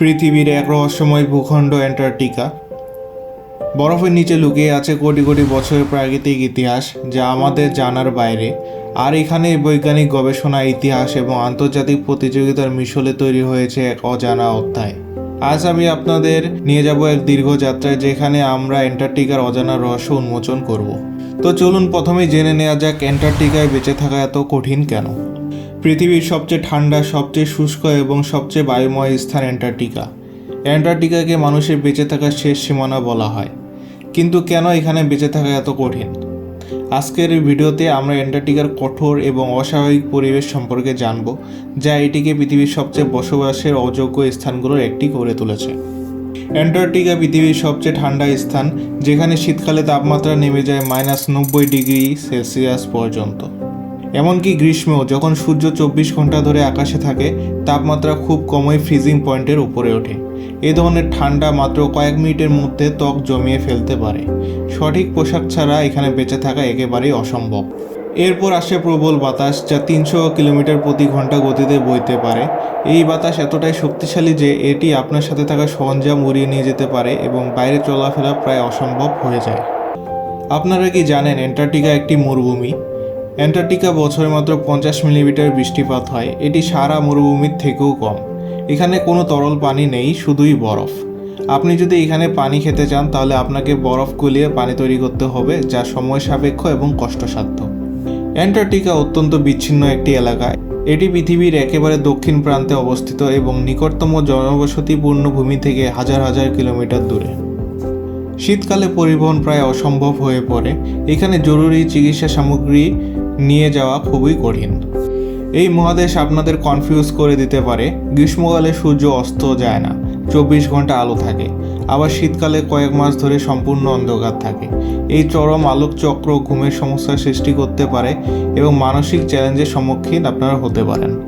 পৃথিবীর এক রহস্যময় ভূখণ্ড অ্যান্টার্কটিকা। বরফের নিচে লুকিয়ে আছে কোটি কোটি বছরের প্রাকৃতিক ইতিহাস যা আমাদের জানার বাইরে। আর এখানে বৈজ্ঞানিক গবেষণা, ইতিহাস এবং আন্তর্জাতিক প্রতিযোগিতার মিশলে তৈরি হয়েছে এক অজানা অধ্যায়। আজ আমি আপনাদের নিয়ে যাব এক দীর্ঘ যাত্রায় যেখানে আমরা অ্যান্টার্কটিকার অজানা রহস্য উন্মোচন করব। তো চলুন প্রথমেই জেনে নেওয়া যাক অ্যান্টার্কটিকায় বেঁচে থাকা এত কঠিন কেন। পৃথিবীর সবচেয়ে ঠান্ডা, সবচেয়ে শুষ্ক এবং সবচেয়ে বায়ুময় স্থান অ্যান্টার্কটিকা। অ্যান্টার্কটিকাকে মানুষের বেঁচে থাকার শেষ সীমানা বলা হয়। কিন্তু কেন এখানে বেঁচে থাকা এত কঠিন? আজকের ভিডিওতে আমরা অ্যান্টার্কটিকার কঠোর এবং অস্বাভাবিক পরিবেশ সম্পর্কে জানব, যা এটিকে পৃথিবীর সবচেয়ে বসবাসের অযোগ্য স্থানগুলোর একটি করে তুলেছে। অ্যান্টার্কটিকা পৃথিবীর সবচেয়ে ঠান্ডা স্থান, যেখানে শীতকালে তাপমাত্রা নেমে যায় মাইনাস নব্বই ডিগ্রি সেলসিয়াস পর্যন্ত। এমনকি গ্রীষ্মেও যখন সূর্য চব্বিশ ঘণ্টা ধরে আকাশে থাকে, তাপমাত্রা খুব কমই ফ্রিজিং পয়েন্টের উপরে ওঠে। এ ধরনের ঠান্ডা মাত্র কয়েক মিনিটের মধ্যে ত্বক জমিয়ে ফেলতে পারে। সঠিক পোশাক ছাড়া এখানে বেঁচে থাকা একেবারেই অসম্ভব। এরপর আসে প্রবল বাতাস, যা তিনশো কিলোমিটার প্রতি ঘণ্টা গতিতে বইতে পারে। এই বাতাস এতটাই শক্তিশালী যে এটি আপনার সাথে থাকা সরঞ্জাম উড়িয়ে নিয়ে যেতে পারে এবং বাইরে চলাফেরা প্রায় অসম্ভব হয়ে যায়। আপনারা কি জানেন অ্যান্টার্কটিকা একটি মরুভূমি? অ্যান্টার্কটিকা বছরে মাত্র পঞ্চাশ মিলিমিটার বৃষ্টিপাত হয়। এটি সারা মরুভূমির থেকেও কম। এখানে কোনো তরল পানি নেই, শুধুই বরফ। আপনি যদি এখানে পানি খেতে চান, তাহলে আপনাকে বরফ গলিয়ে পানি তৈরি করতে হবে, যা সময় সাপেক্ষ এবং কষ্টসাধ্য। অ্যান্টার্কটিকা অত্যন্ত বিচ্ছিন্ন একটি এলাকা। এটি পৃথিবীর একেবারে দক্ষিণ প্রান্তে অবস্থিত এবং নিকটতম জনবসতিপূর্ণ ভূমি থেকে হাজার হাজার কিলোমিটার দূরে। শীতকালে পরিবহন প্রায় অসম্ভব হয়ে পড়ে। এখানে জরুরি চিকিৎসা সামগ্রী নিয়ে যাওয়া খুবই কঠিন। এই মহাদেশ আপনাদের কনফিউজ করে দিতে পারে, গ্রীষ্মকালে সূর্য অস্ত যায় না, চব্বিশ ঘণ্টা আলো থাকে, আবার শীতকালে কয়েক মাস ধরে সম্পূর্ণ অন্ধকার থাকে। এই চরম আলোকচক্র ঘুমের সমস্যা সৃষ্টি করতে পারে এবং মানসিক চ্যালেঞ্জের সম্মুখীন আপনারা হতে পারেন।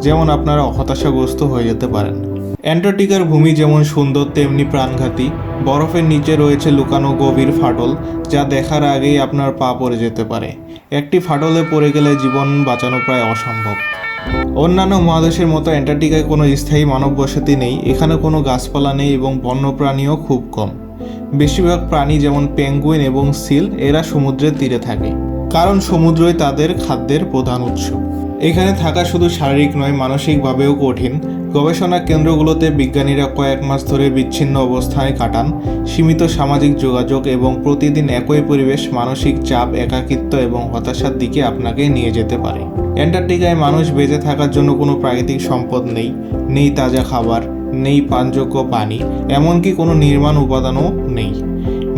যেমন আপনারা হতাশাগ্রস্ত হয়ে যেতে পারেন। অ্যান্টার্কটিকার ভূমি যেমন সুন্দর, তেমনি প্রাণঘাতী। বরফের নিচে রয়েছে লুকানো গভীর ফাটল, যা দেখার আগেই আপনার পা পড়ে যেতে পারে। একটি ফাটলে পড়ে গেলে জীবন বাঁচানো প্রায় অসম্ভব। অন্যান্য মহাদেশের মতো অ্যান্টার্কটিকায় কোনো স্থায়ী মানব বসতি নেই, এখানে কোনো গাছপালা নেই এবং বন্যপ্রাণীও খুব কম। বেশিরভাগ প্রাণী যেমন পেঙ্গুইন এবং সিল, এরা সমুদ্রের তীরে থাকে, কারণ সমুদ্রই তাদের খাদ্যের প্রধান উৎস। এখানে থাকা শুধু শারীরিক নয়, মানসিকভাবেও কঠিন। গবেষণা কেন্দ্রগুলোতে বিজ্ঞানীরা কয়েক মাস ধরে বিচ্ছিন্ন অবস্থায় কাটান, সীমিত সামাজিক যোগাযোগ এবং প্রতিদিন একই পরিবেশ, মানসিক চাপ, একাকিত্ব এবং হতাশার দিকে আপনাকে নিয়ে যেতে পারে। অ্যান্টার্কটিকায় মানুষ বেঁচে থাকার জন্য কোনো প্রাকৃতিক সম্পদ নেই। নেই তাজা খাবার, নেই পানযোগ্য পানি, এমনকি কোনো নির্মাণ উপাদানও নেই।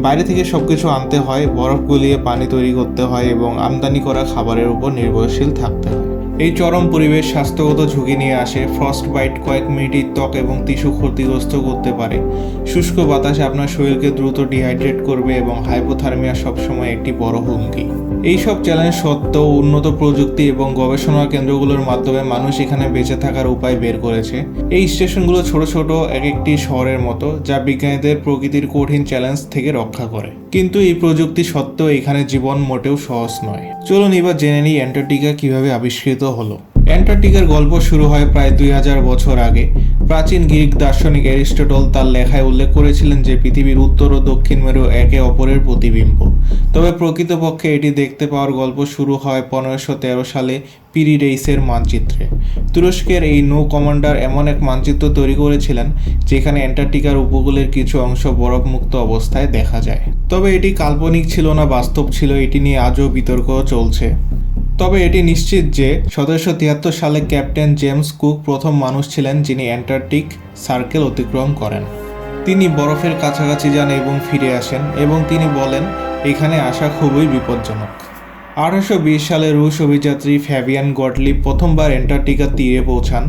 বাইরে থেকে সব কিছু আনতে হয়, বরফ গলিয়ে পানি তৈরি করতে হয় এবং আমদানি করা খাবারের উপর নির্ভরশীল থাকতে হয়। এই চরম পরিবেশ স্বাস্থ্যগত ঝুঁকি নিয়ে আসে। ফ্রস্ট বাইট কয়েক মিনিটই ত্বক এবং টিস্যু ক্ষতিগ্রস্ত করতে পারে। শুষ্ক বাতাসে আপনার শরীরকে দ্রুত ডিহাইড্রেট করবে এবং হাইপোথার্মিয়া সবসময় একটি বড় হুমকি। এইসব চ্যালেঞ্জ সত্ত্বেও উন্নত প্রযুক্তি এবং গবেষণা কেন্দ্রগুলোর মাধ্যমে মানুষ এখানে বেঁচে থাকার উপায় বের করেছে। এই স্টেশনগুলো ছোট ছোট, এক একটি শহরের মতো, যা বিজ্ঞানীদের প্রকৃতির কঠিন চ্যালেঞ্জ থেকে রক্ষা করে। কিন্তু এই প্রযুক্তি সত্ত্বেও এখানে জীবন মোটেও সহজ নয়। চলুন এবার জেনে নিই অ্যান্টার্কটিকা কীভাবে আবিষ্কৃত হলো। অ্যান্টার্কটিকার গল্প শুরু হয় প্রায় দুই হাজার বছর আগে। প্রাচীন গ্রিক দার্শনিক অ্যারিস্টটল তার লেখায় উল্লেখ করেছিলেন যে, পৃথিবীর উত্তর ও দক্ষিণ মেরু একে অপরের প্রতিবিম্ব। তবে প্রকৃতপক্ষে এটি দেখতে পাওয়ার গল্প শুরু হয় পনেরোশো তেরো সালে পিরিডেইসের মানচিত্রে। তুরস্কের এই নৌ কমান্ডার এমন এক মানচিত্র তৈরি করেছিলেন, যেখানে অ্যান্টার্কটিকার উপকূলের কিছু অংশ বরফমুক্ত অবস্থায় দেখা যায়। তবে এটি কাল্পনিক ছিল না, বাস্তব ছিল, এটি নিয়ে আজও বিতর্ক চলছে। তবে এটি নিশ্চিত যে সতেরোশো তিয়াত্তর সালে ক্যাপ্টেন জেমস কুক প্রথম মানুষ ছিলেন যিনি অ্যান্টার্কটিক সার্কেল অতিক্রম করেন। তিনি বরফের কাছাকাছি যান এবং ফিরে আসেন এবং তিনি বলেন, এখানে আসা খুবই বিপজ্জনক। আঠারোশো বিশ সালে রুশ অভিযাত্রী ফ্যাবিয়ান গটলি প্রথমবার অ্যান্টার্কটিকার তীরে পৌঁছান।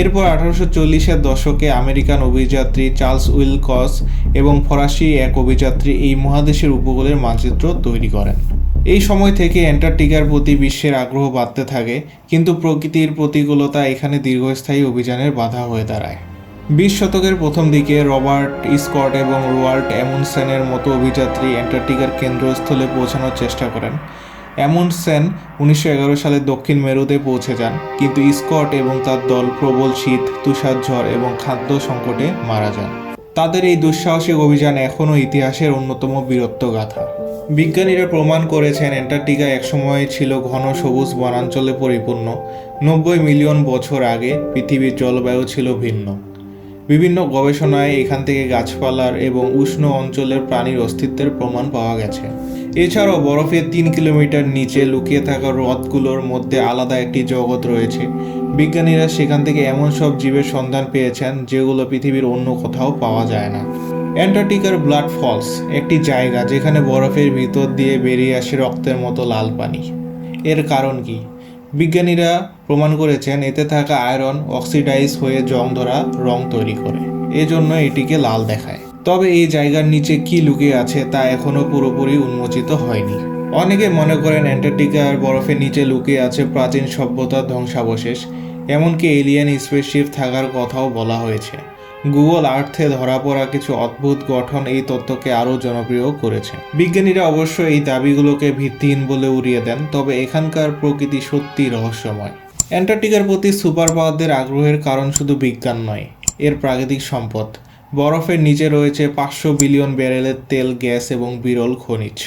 এরপর আঠারোশো চল্লিশের দশকে আমেরিকান অভিযাত্রী চার্লস উইলকস এবং ফরাসি এক অভিযাত্রী এই মহাদেশের উপকূলের মানচিত্র তৈরি করেন। এই সময় থেকে অ্যান্টার্কটিকার প্রতি বিশ্বের আগ্রহ বাড়তে থাকে, কিন্তু প্রকৃতির প্রতিকূলতা এখানে দীর্ঘস্থায়ী অভিযানের বাধা হয়ে দাঁড়ায়। বিশ শতকের প্রথম দিকে রবার্ট স্কট এবং রোয়াল্ট এমুনসেনের মতো অভিযাত্রী অ্যান্টার্কটিকার কেন্দ্রস্থলে পৌঁছানোর চেষ্টা করেন। অ্যামুন্ডসেন উনিশশো এগারো সালে দক্ষিণ মেরুতে পৌঁছে যান, কিন্তু স্কট এবং তার দল প্রবল শীত, তুষার ঝড় এবং খাদ্য সংকটে মারা যান। তাদের এই দুঃসাহসিক অভিযান এখনও ইতিহাসের অন্যতম বীরত্ব গাথা বিজ্ঞানীরা প্রমাণ করেছেন অ্যান্টার্কটিকা একসময় ছিল ঘন সবুজ বনাঞ্চলে পরিপূর্ণ। নব্বই মিলিয়ন বছর আগে পৃথিবীর জলবায়ু ছিল ভিন্ন। বিভিন্ন গবেষণায় এখান থেকে গাছপালার এবং উষ্ণ অঞ্চলের প্রাণীর অস্তিত্বের প্রমাণ পাওয়া গেছে। এছাড়াও বরফের তিন কিলোমিটার নিচে লুকিয়ে থাকা হ্রদগুলোর মধ্যে আলাদা একটি জগৎ রয়েছে। বিজ্ঞানীরা সেখান থেকে এমন সব জীবের সন্ধান পেয়েছেন যেগুলো পৃথিবীর অন্য কোথাও পাওয়া যায় না। অ্যান্টার্কটিকার ব্লাড ফলস, একটি জায়গা যেখানে বরফের ভিতর দিয়ে বেরিয়ে আসে রক্তের মতো লাল পানি। এর কারণ কি? বিজ্ঞানীরা প্রমাণ করেছেন, এতে থাকা আয়রন অক্সিডাইজ হয়ে জং ধরা রং তৈরি করে। এজন্য এটিকে লাল দেখায়। তবে এই জায়গার নিচে কি লুকিয়ে আছে তা এখনও পুরোপুরি উন্মোচিত হয়নি। অনেকে মনে করেন অ্যান্টার্কটিকার বরফের নিচে লুকিয়ে আছে প্রাচীন সভ্যতার ধ্বংসাবশেষ, এমনকি এলিয়ান স্পেসশিপ থাকার কথাও বলা হয়েছে। গুগল আর্থে ধরা পড়া কিছু অদ্ভুত গঠন এই তত্ত্বকে আরও জনপ্রিয় করেছে। বিজ্ঞানীরা অবশ্য এই দাবিগুলোকে ভিত্তিহীন বলে উড়িয়ে দেন, তবে এখানকার প্রকৃতি সত্যি রহস্যময়। অ্যান্টার্কটিকার প্রতি সুপার পাওয়ারদের আগ্রহের কারণ শুধু বিজ্ঞান নয়, এর প্রাকৃতিক সম্পদ। বরফের নিচে রয়েছে পাঁচশো বিলিয়ন ব্যারেলের তেল, গ্যাস এবং বিরল খনিজ।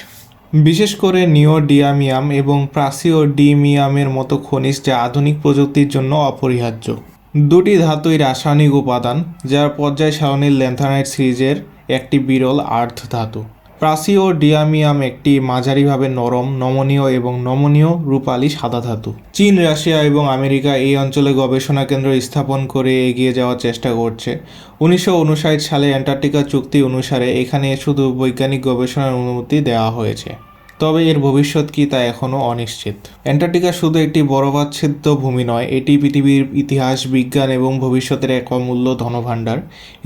বিশেষ করে নিওডিয়ামিয়াম এবং প্রাসিওডিমিয়ামের মতো খনিজ যা আধুনিক প্রযুক্তির জন্য অপরিহার্য। দুটি ধাতুই রাসায়নিক উপাদান, যার পর্যায় সারণীর ল্যান্থানাইট সিরিজের একটি বিরল আর্থ ধাতু। প্রাসিওডিয়ামিয়াম একটি মাঝারিভাবে নরম, নমনীয় এবং নমনীয় রূপালী সাদা ধাতু। চীন, রাশিয়া এবং আমেরিকা এই অঞ্চলে গবেষণা কেন্দ্র স্থাপন করে এগিয়ে যাওয়ার চেষ্টা করছে। উনিশশো উনষাট সালে অ্যান্টার্কটিকা চুক্তি অনুসারে এখানে শুধু বৈজ্ঞানিক গবেষণার অনুমতি দেওয়া হয়েছে। তবে এর ভবিষ্যৎ কি তা এখনও অনিশ্চিত। অ্যান্টার্কটিকা শুধু একটি বরফাচ্ছেদ্য ভূমি নয়, এটি পৃথিবীর ইতিহাস, বিজ্ঞান এবং ভবিষ্যতের এক অমূল্য ধনভাণ্ডার।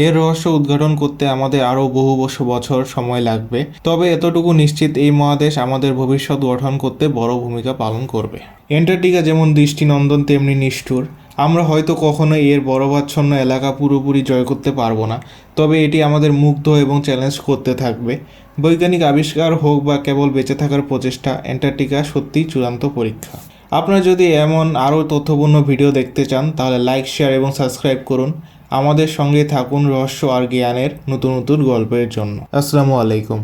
এর রহস্য উদ্ঘাটন করতে আমাদের আরও বহু বছর বছর সময় লাগবে, তবে এতটুকু নিশ্চিত এই মহাদেশ আমাদের ভবিষ্যৎ গঠন করতে বড় ভূমিকা পালন করবে। অ্যান্টার্কটিকা যেমন দৃষ্টিনন্দন, তেমনি নিষ্ঠুর। আমরা হয়তো কখনো এর বরফাচ্ছন্ন এলাকা পুরোপুরি জয় করতে পারব না, তবে এটি আমাদের মুগ্ধ এবং চ্যালেঞ্জ করতে থাকবে। বৈজ্ঞানিক আবিষ্কার হোক বা কেবল বেঁচে থাকার প্রচেষ্টা, অ্যান্টার্কটিকা সত্যিই চূড়ান্ত পরীক্ষা। আপনারা যদি এমন আরও তথ্যপূর্ণ ভিডিও দেখতে চান, তাহলে লাইক, শেয়ার এবং সাবস্ক্রাইব করুন। আমাদের সঙ্গে থাকুন রহস্য আর জ্ঞানের নতুন নতুন গল্পের জন্য। আসসালামু আলাইকুম।